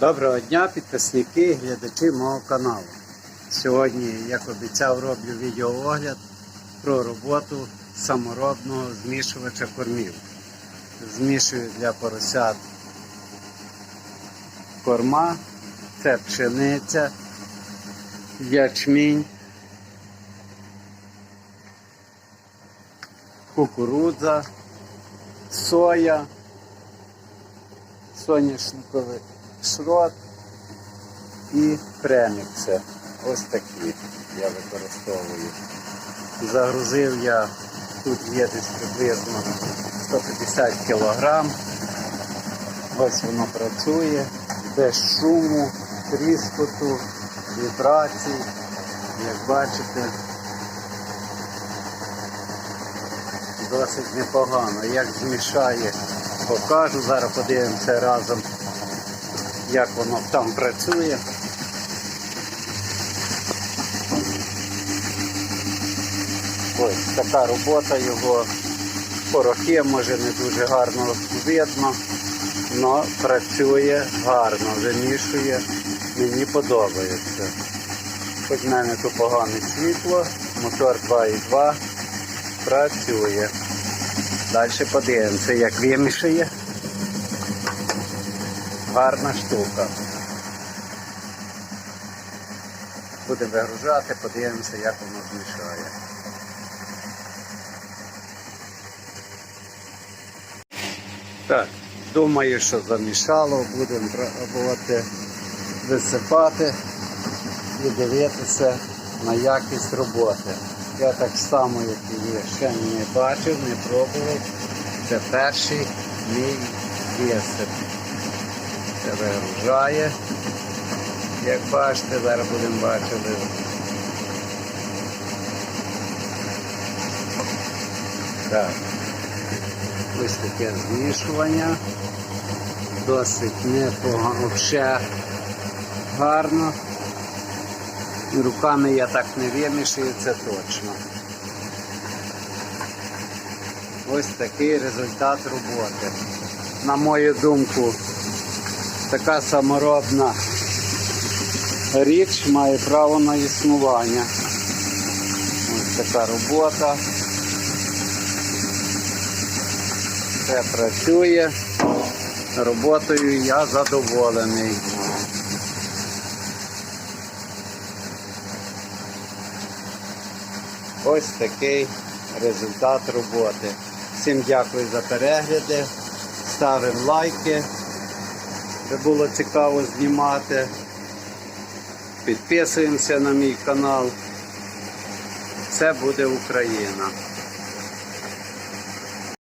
Доброго дня, підписники, глядачі мого каналу. Сьогодні, як обіцяв, роблю відеоогляд про роботу саморобного змішувача кормів. Змішую для поросят корма, це пшениця, ячмінь, кукурудза, соя, соняшниковий шрот і премікси. Ось такі я використовую. Загрузив я, тут є десь приблизно 150 кг. Ось воно працює, без шуму, тріскоту, вібрацій. Як бачите, досить непогано. Як змішає, покажу. Зараз подивимося разом як воно там працює. Ось така робота його. Порохи може не дуже гарно видно, але працює гарно, вимішує, мені подобається. Хоч в мене тут погане світло, мотор 2.2 працює. Далі подивимося, як вимішує гарна штука. Будемо вигружати, подивимося, як воно змішає. Так, думаю, що замішало, будемо пробувати висипати і дивитися на якість роботи. Я так само, як і є, ще не бачив, не пробував. Це перший мій висип це вигружає. Як бачите, зараз будемо бачити. Так. Ось таке змішування. Досить непогано, взагалі гарно. І руками я так не вимішую, це точно. Ось такий результат роботи. На мою думку, така саморобна річ має право на існування. Ось така робота. Все працює. Роботою я задоволений. Ось такий результат роботи. Всім дякую за перегляди. Ставимо лайки. Це було цікаво знімати. Підписуємося на мій канал. Це буде Україна.